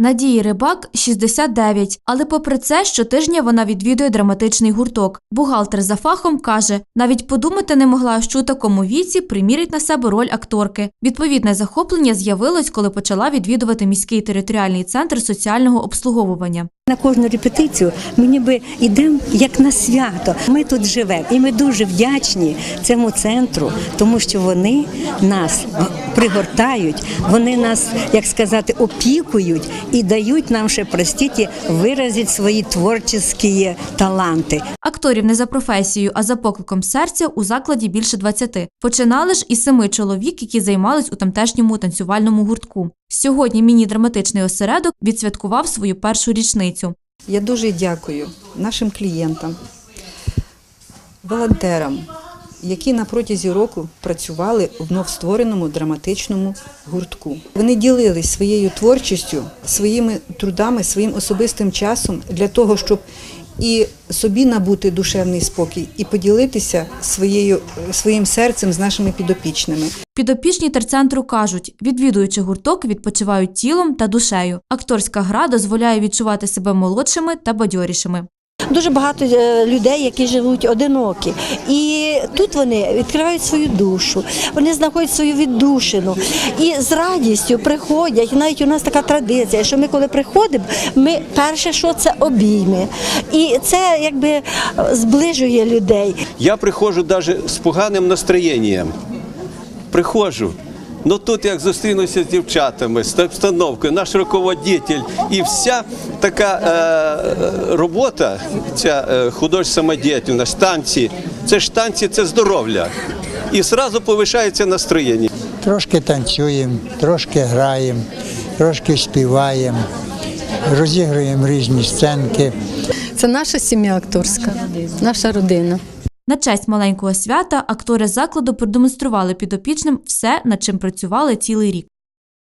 Надії Рибак 69, але попри це, щотижня вона відвідує драматичний гурток. Бухгалтер за фахом каже, навіть подумати не могла, що у такому віці примірить на себе роль акторки. Відповідне захоплення з'явилось, коли почала відвідувати міський територіальний центр соціального обслуговування. На кожну репетицію ми ніби йдемо як на свято. Ми тут живемо, і ми дуже вдячні цьому центру, тому що вони нас пригортають, вони нас, як сказати, опікують і дають нам ще простіть виразити свої творчі таланти. Акторів не за професією, а за покликом серця у закладі більше 20. Починали ж із семи чоловік, які займались у тамтешньому танцювальному гуртку. Сьогодні міні-драматичний осередок відсвяткував свою першу річницю. Я дуже дякую нашим клієнтам, волонтерам, які на протязі року працювали в новствореному драматичному гуртку. Вони ділились своєю творчістю, своїми трудами, своїм особистим часом для того, щоб і собі набути душевний спокій, і поділитися своєю, своїм серцем з нашими підопічними. Підопічні терцентру кажуть, відвідуючи гурток, відпочивають тілом та душею. Акторська гра дозволяє відчувати себе молодшими та бадьорішими. Дуже багато е, людей, які живуть одинокі, і тут вони відкривають свою душу, вони знаходять свою віддушину і з радістю приходять. Навіть у нас така традиція, що ми, коли приходимо, ми перше, що це обійми, і це якби зближує людей. Я приходжу навіть з поганим настроєнням. Приходжу. Ну тут як зустрінуся з дівчатами, з обстановкою, наш руководитель і вся така е, робота, ця е, художня самодіяльність, танці, це ж танці, це здоров'я. І одразу повишається настроєння. Трошки танцюємо, трошки граємо, трошки співаємо, розігруємо різні сценки. Це наша сім'я акторська, наша родина. На честь маленького свята актори закладу продемонстрували підопічним все, над чим працювали цілий рік.